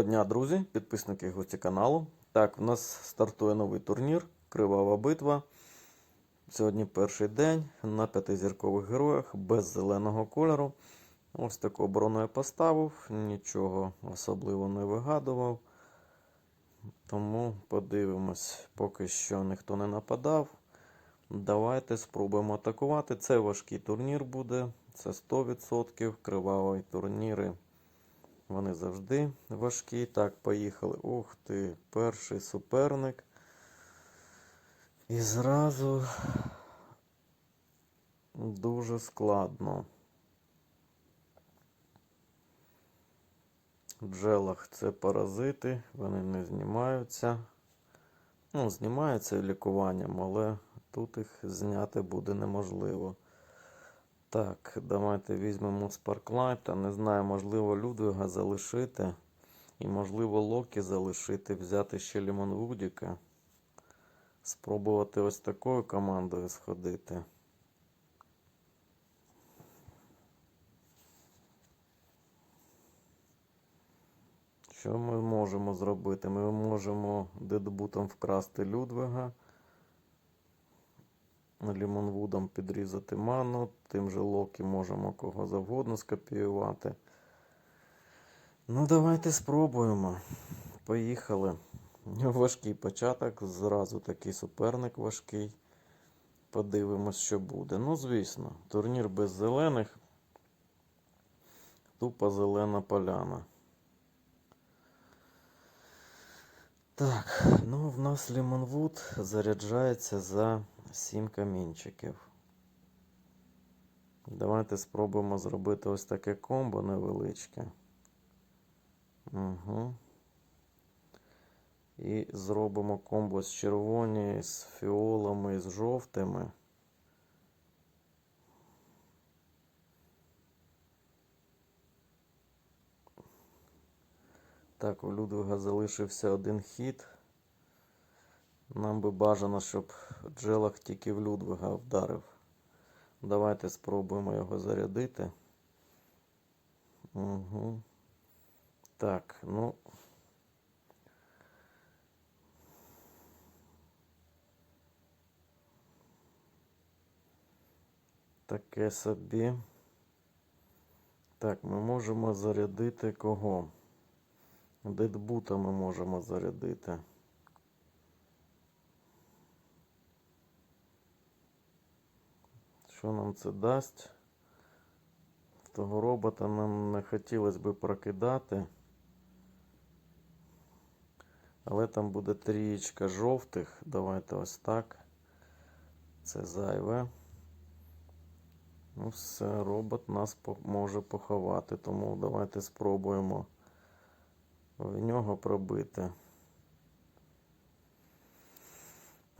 Доброго дня, друзі, підписники гості каналу. Так, у нас стартує новий турнір Кривава битва. Сьогодні перший день на п'ятизіркових героях без зеленого кольору. Ось таку оборону я поставив, нічого особливо не вигадував. Тому подивимось, поки що ніхто не нападав. Давайте спробуємо атакувати. Це важкий турнір буде, це 100%. Криваві турніри. Вони завжди важкі. Так, поїхали. Ух ти, перший суперник. І зразу дуже складно. В бджелах це паразити, вони не знімаються. Ну, знімаються лікуванням, але тут їх зняти буде неможливо. Так, давайте візьмемо Спарклайта. Не знаю, можливо, Людвига залишити. І, можливо, Локі залишити, взяти ще Лімон Вудіка. Спробувати ось такою командою сходити. Що ми можемо зробити? Ми можемо дедбутом вкрасти Людвига. Лімонвудом підрізати ману, тим же Локі можемо кого завгодно скопіювати. Ну, давайте спробуємо. Поїхали. Важкий початок, зразу такий суперник важкий. Подивимось, що буде. Ну, звісно, турнір без зелених. Тупо зелена поляна. Так, ну в нас Лімонвуд заряджається за 7 камінчиків. Давайте спробуємо зробити ось таке комбо невеличке. Угу. І зробимо комбо з червоні, з фіолами, з жовтими. Так, у Людвига залишився один хід. Нам би бажано, щоб Джелах тільки в Людвига вдарив. Давайте спробуємо його зарядити. Угу. Так, ну. Таке собі. Так, ми можемо зарядити кого? Дедбута ми можемо зарядити. Що нам це дасть? Того робота нам не хотілося би прокидати. Але там буде трієчка жовтих. Давайте ось так. Це зайве. Ну все, робот нас може поховати, тому давайте спробуємо в нього пробити.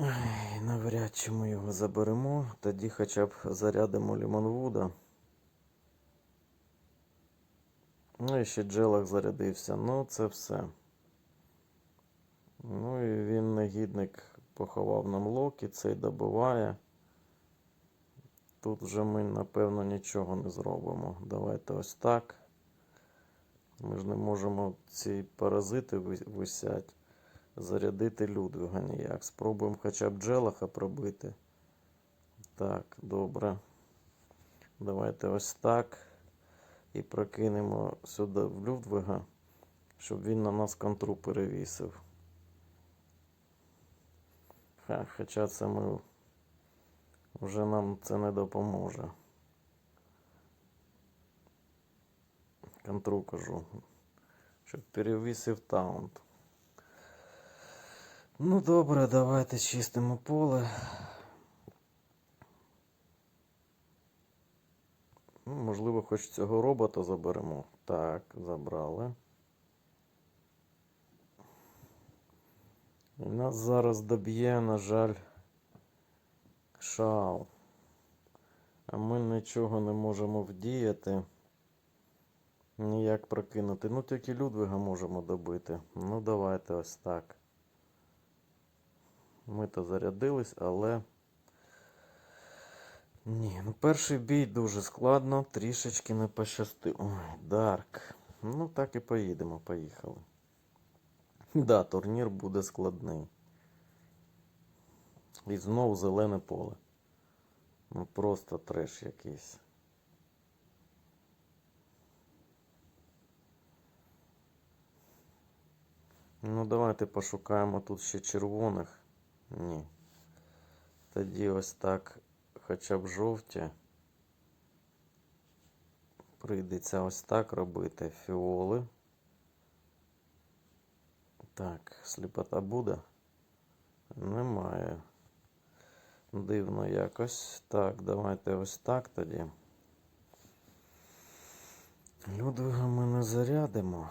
Ай, навряд чи ми його заберемо. Тоді хоча б зарядимо Лімонвуда. Ну і ще Джелах зарядився. Ну, це все. Ну і він негідник поховав нам Локі, цей добиває. Тут вже ми, напевно, нічого не зробимо. Давайте ось так. Ми ж не можемо ці паразити висять. Зарядити Людвига ніяк. Спробуємо хоча б Джелаха пробити. Так, добре. Давайте ось так. І прокинемо сюди в Людвига, щоб він на нас контру перевісив. Ха, хоча це ми вже нам це не допоможе. Контру кажу, щоб перевісив таунт. Ну добре, давайте чистимо поле. Ну, можливо, хоч цього робота заберемо. Так, забрали. І нас зараз доб'є, на жаль, шал. А ми нічого не можемо вдіяти. Ніяк прокинути. Ну, тільки Людвига можемо добити. Ну, давайте ось так. Ми то зарядились, але. Ні, ну перший бій дуже складно, трішечки не пощастив. Ой, Дарк. Ну так і поїдемо, поїхали. Да, турнір буде складний. І знов зелене поле. Ну просто треш якийсь. Ну, давайте пошукаємо тут ще червоних. Ні. Тоді ось так хоча б жовті. Прийдеться ось так робити. Фіоли. Так, сліпота буде? Немає. Дивно якось. Так, давайте ось так тоді. Людвига ми не зарядимо.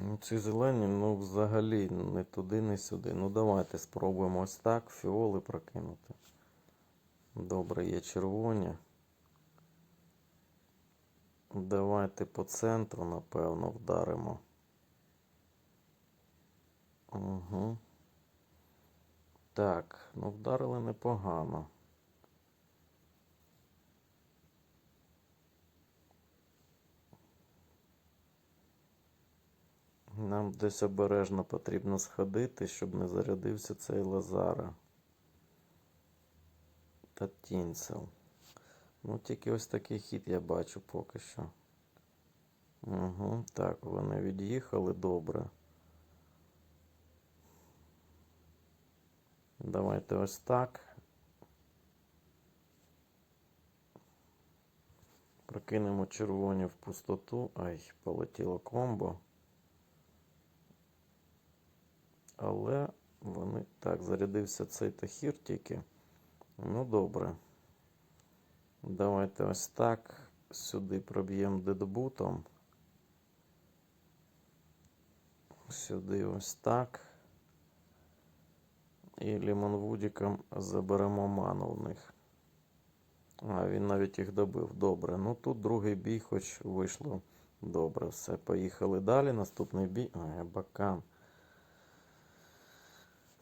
Ну, ці зелені, ну, взагалі, не туди, не сюди. Ну, давайте спробуємо ось так фіоли прокинути. Добре, є червоні. Давайте по центру, напевно, вдаримо. Угу. Так, ну вдарили непогано. Нам десь обережно потрібно сходити, щоб не зарядився цей Лазара. Та Тінцел. Ну, тільки ось такий хід я бачу поки що. Угу, так, вони від'їхали добре. Давайте ось так. Прокинемо червоні в пустоту. Ай, полетіло комбо. Але вони. Так, зарядився цей тахір тільки. Ну, добре. Давайте ось так. Сюди проб'ємо дедбутом. Сюди ось так. І лімонвудіком заберемо ману в них. А, він навіть їх добив. Добре. Ну тут другий бій, хоч вийшло добре. Все, поїхали далі. Наступний бій. Ай, бакан.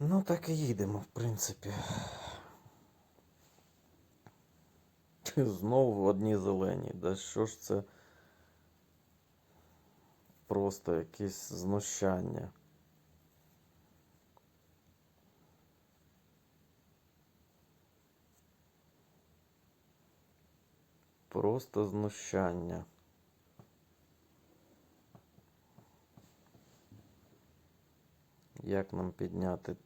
Ну, так і їдемо, в принципі. Знову одні зелені. Да що ж це? Просто якесь знущання. Просто знущання. Як нам підняти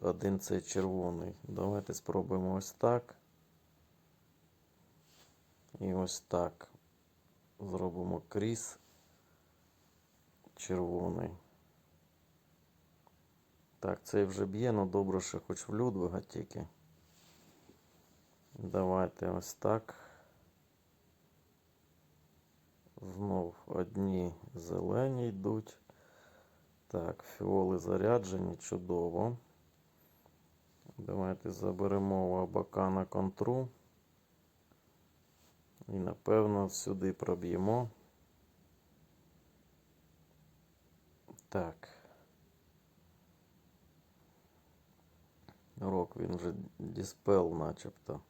один цей червоний? Давайте спробуємо ось так. І ось так. Зробимо кріс червоний. Так, цей вже б'є, але добре, що хоч в Людвига тільки. Давайте ось так. Знов одні зелені йдуть. Так, фіоли заряджені, чудово. Давайте заберемо у Абакана контру. І напевно сюди проб'ємо. Так. Рок він вже діспел начебто.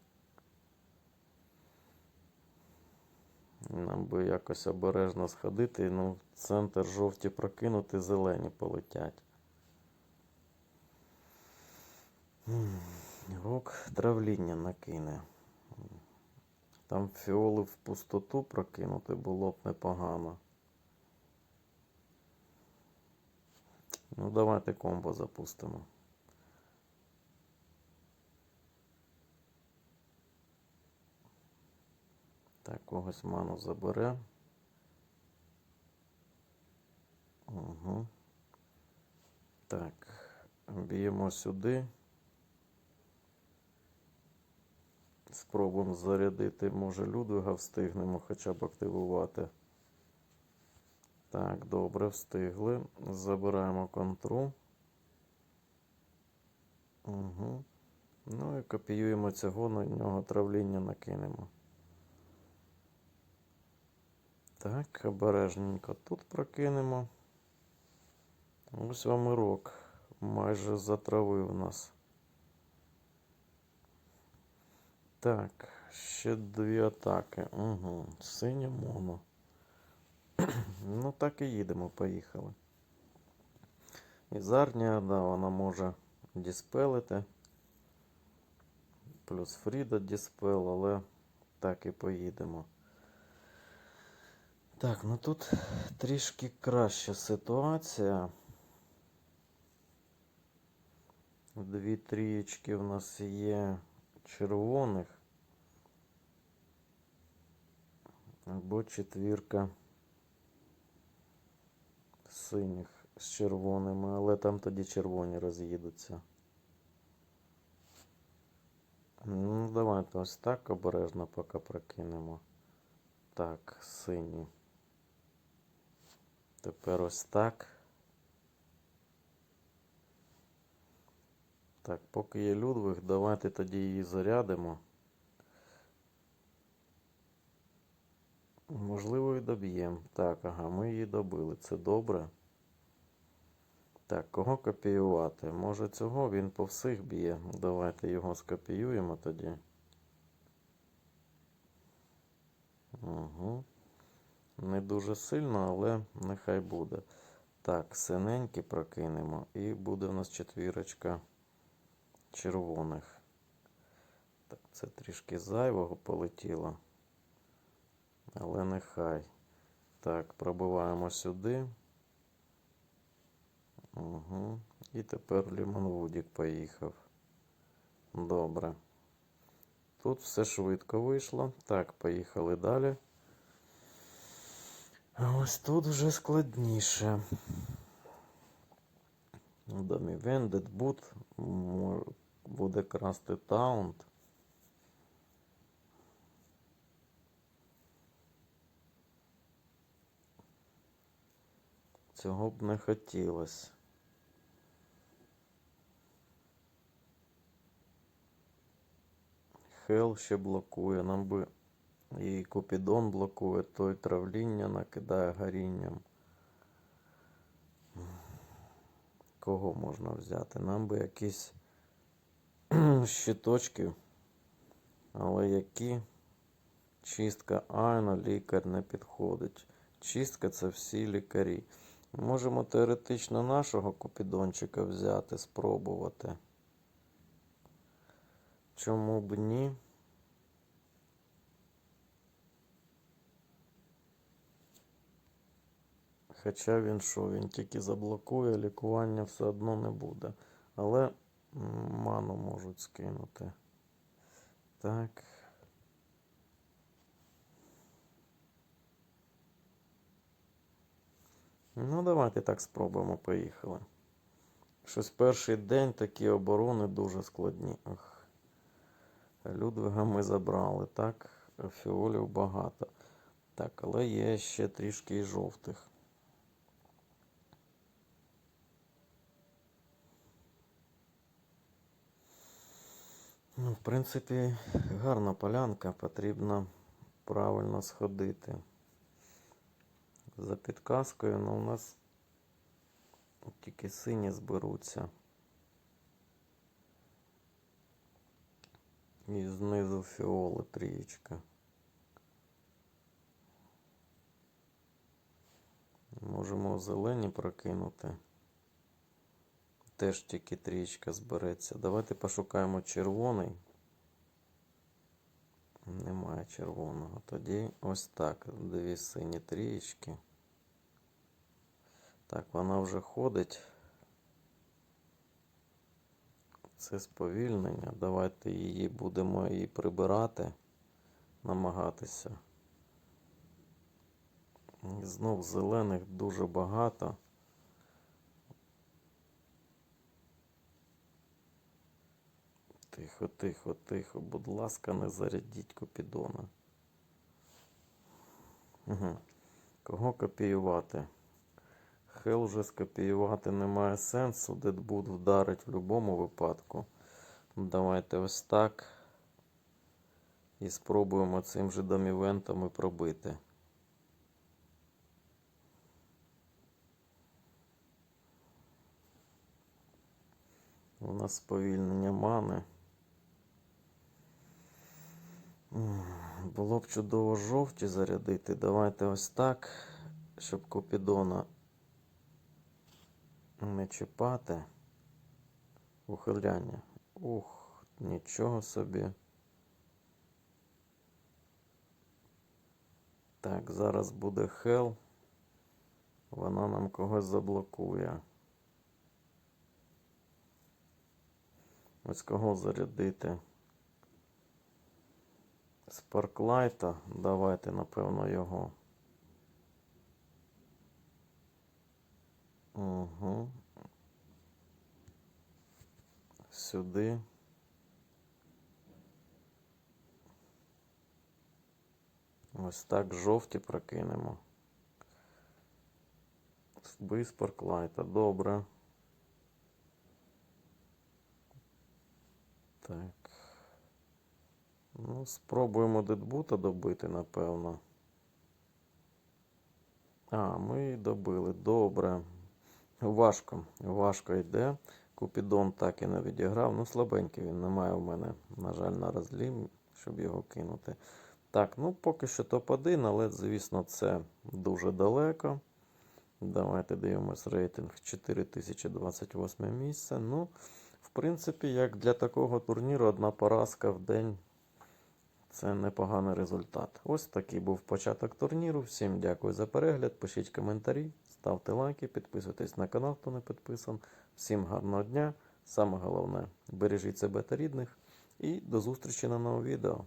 Нам би якось обережно сходити, ну, в центр жовті прокинути, зелені полетять. Рок травління накине. Там фіоли в пустоту прокинути було б непогано. Ну, давайте комбо запустимо. Так, когось ману забере. Угу. Так, б'ємо сюди. Спробуємо зарядити, може, Людвига встигнемо хоча б активувати. Так, добре, встигли. Забираємо контру. Угу. Ну і копіюємо цього, на нього травління накинемо. Так, обережненько тут прокинемо. Ось вам і рок. Майже затравив нас. Так, ще дві атаки. Угу. Синє моно. Ну, так і їдемо, поїхали. І да, вона може діспелити. Плюс Фріда діспел, але так і поїдемо. Так, ну тут трішки краща ситуація. Дві трієчки в нас є червоних. Або четвірка синіх з червоними, але там тоді червоні роз'їдуться. Ну, давайте ось так обережно поки прокинемо. Так, сині. Тепер ось так. Так, поки є Людвиг, давайте тоді її зарядимо. Можливо, і доб'ємо. Так, ага, ми її добили. Це добре. Так, кого копіювати? Може цього він по всіх б'є. Давайте його скопіюємо тоді. Угу. Не дуже сильно, але нехай буде. Так, синенькі прокинемо. І буде у нас четвірочка червоних. Так, це трішки зайвого полетіло. Але нехай. Так, пробиваємо сюди. Угу. І тепер Лімонвудік поїхав. Добре. Тут все швидко вийшло. Так, поїхали далі. А ось тут вже складніше. Домівен, Дедбут буде красти таунт. Цього б не хотілося. Хел ще блокує. Нам би і Купідон блокує, той травління накидає горінням. Кого можна взяти? Нам би якісь щиточки. Але які чистка Айна лікар не підходить. Чистка це всі лікарі. Можемо теоретично нашого купідончика взяти, спробувати. Чому б ні? Хоча він що, він тільки заблокує, лікування все одно не буде. Але ману можуть скинути. Так. Ну, давайте так спробуємо, поїхали. Щось перший день такі оборони дуже складні. Ох. Людвига ми забрали, так? Фіолів багато. Так, але є ще трішки і жовтих. В принципі, гарна полянка, потрібно правильно сходити. За підказкою, але у нас тільки сині зберуться. І знизу фіоли трієчка. Можемо зелені прокинути. Теж тільки трієчка збереться. Давайте пошукаємо червоний. Немає червоного. Тоді ось так. Дві сині трієчки. Так, вона вже ходить. Це сповільнення. Давайте її будемо її прибирати, намагатися. Знов зелених дуже багато. Тихо, тихо, тихо. Будь ласка, не зарядіть копідона. Угу. Кого копіювати? Хел вже скопіювати немає сенсу. Дедбуд вдарить в будь-якому випадку. Давайте ось так. І спробуємо цим же домівентами пробити. У нас сповільнення мани. Було б чудово жовті зарядити. Давайте ось так. щоб Купідона не чіпати. Ухиляння. Ух, нічого собі. Так, зараз буде хел. Вона нам когось заблокує. Ось кого зарядити? Спарклайта. Давайте, напевно, його. Угу. Сюди. Ось так жовті прокинемо. Вбий спарклайта. Добре. Так. Ну, спробуємо дедбута добити, напевно. А, ми добили. Добре. Важко. Важко йде. Купідон так і не відіграв. Ну, слабенький він. Немає в мене, на жаль, на розлі, щоб його кинути. Так, ну поки що топ-1, але, звісно, це дуже далеко. Давайте дивимось рейтинг 4028 місце. Ну, в принципі, як для такого турніру, одна поразка в день це непоганий результат. Ось такий був початок турніру. Всім дякую за перегляд. Пишіть коментарі, ставте лайки, підписуйтесь на канал, хто не підписан. Всім гарного дня. Саме головне, бережіть себе та рідних. І до зустрічі на новому відео.